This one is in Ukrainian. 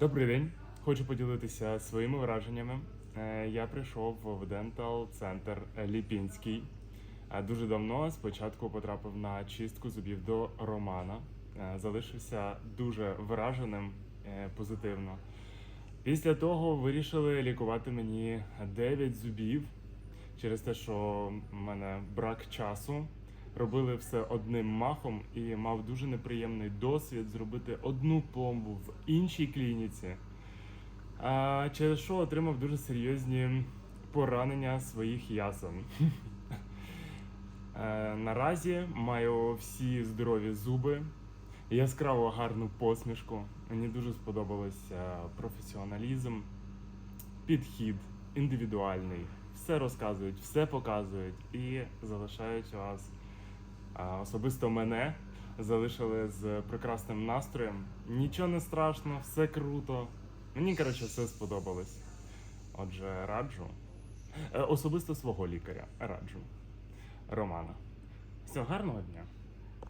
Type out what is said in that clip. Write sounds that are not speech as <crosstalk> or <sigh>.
Добрий день. Хочу поділитися своїми враженнями. Е, Я прийшов в дентал центр Ліпінський. Е, Дуже давно спочатку потрапив на чистку зубів до Романа. Е, Залишився дуже враженим позитивно. Після того вирішили лікувати мені 9 зубів через те, що в мене брак часу. Робили все одним махом і мав дуже неприємний досвід зробити одну пломбу в іншій клініці. Через що отримав дуже серйозні поранення своїх ясен. <laughs> Е, Наразі маю всі здорові зуби, яскраво гарну посмішку. Мені дуже сподобався професіоналізм, підхід індивідуальний. Все розказують, все показують і залишають вас. Особисто мене залишили з прекрасним настроєм. Нічого не страшно, все круто. Мені, коротше, все сподобалось. Отже, раджу. Е, Особисто свого лікаря раджу. Романа. Всього гарного дня.